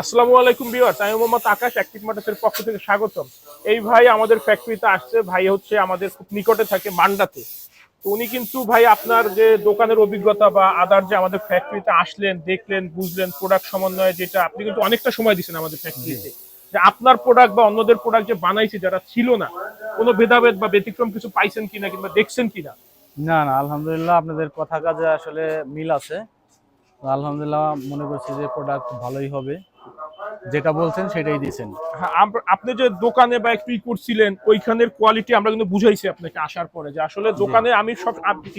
আসসালামু আলাইকুম বিওয়ার্স আমি মোহাম্মদ আকাশ, অ্যাক্টিভ মোটরসের পক্ষ থেকে স্বাগতম। এই ভাই আমাদের ফ্যাক্টরিতে আসছে, ভাই হচ্ছে আমাদের খুব নিকটে থাকে মান্ডাতে। তো উনি কিন্তু ভাই আপনার যে দোকানের অভিজ্ঞতা বা আদার যে আমাদের ফ্যাক্টরিতে আসলেন, দেখলেন, বুঝলেন প্রোডাক্ট সমন্বয়ে যেটা, আপনি কিন্তু অনেকটা সময় দিচ্ছেন আমাদের ফ্যাক্টরিতে। যে আপনার প্রোডাক্ট বা অন্যদের প্রোডাক্ট যে বানাইছে, যারা ছিল না, কোনো ভেদাভেদ বা ব্যতিক্রম কিছু পাইছেন কিনা কিংবা দেখছেন কিনা? না না, আলহামদুলিল্লাহ আপনাদের কথা কাজে আসলে মিল আছে। তো আলহামদুলিল্লাহ মনে করছি যে প্রোডাক্ট ভালোই হবে। যেটা বলছেন সেটাই দিয়েছেন। হ্যাঁ, আপনি যে দোকানে বা একটু করছিলেন ওইখানের কোয়ালিটি আমরা কিন্তু বুঝাইছি আপনাকে আসার পরে যে আসলে দোকানে আমি সব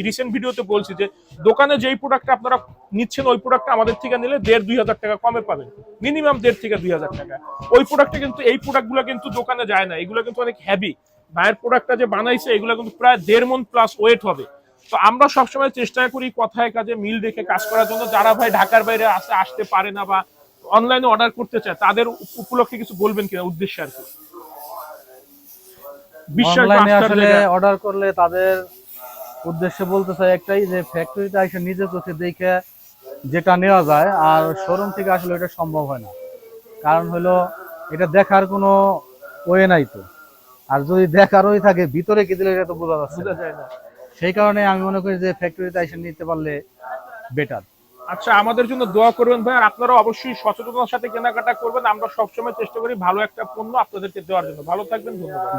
রিসেন্ট ভিডিওতে বলছি যে দোকানে যেই প্রোডাক্ট আপনারা নিচ্ছেন ওই প্রোডাক্ট আমাদের থেকে নিলে দেড় দুই হাজার টাকা কমে পাবেন। মিনিমাম দেড় থেকে দুই হাজার টাকা। ওই প্রোডাক্টটা কিন্তু এই প্রোডাক্টগুলো কিন্তু দোকানে যায় না। এগুলো কিন্তু অনেক হ্যাভি ভাইয়ের প্রোডাক্টটা যে বানাইছে এগুলো কিন্তু প্রায় দেড় মন প্লাস ওয়েট হবে। তো আমরা সবসময় চেষ্টা করি কথায় কাজে মিল রেখে কাজ করার জন্য। যারা ভাই ঢাকার বাইরে আসতে আসতে পারে না বা অনলাইনে অর্ডার করতে চায় তাদের উপলক্ষে কিছু বলবেন কিনা? উদ্দেশ্যে আর কি। অনলাইনে আসলে অর্ডার করলে তাদের উদ্দেশ্যে বলতে চাই একটাই যে ফ্যাক্টরিতে এসে নিজে চোখে দেখে যেটা নেওয়া যায় আর শোরুম থেকে আসলে এটা সম্ভব হয় না। কারণ হলো এটা দেখার কোনো ওয়ে নাই তো। আর যদি দেখার ওই থাকে ভিতরে কি দিলে এটা তো বোঝা যাচ্ছে বোঝা যায় না। সেই কারণে আমি মনে করি যে ফ্যাক্টরিতে এসে নিতে পারলে বেটার আচ্ছা আমাদের জন্য দোয়া করবেন ভাই আর আপনারা অবশ্যই সচেতনতার সাথে কেনাকাটা করবেন। আমরা সবসময় চেষ্টা করি ভালো একটা পণ্য আপনাদেরকে দেওয়ার জন্য। ভালো থাকবেন ধন্যবাদ।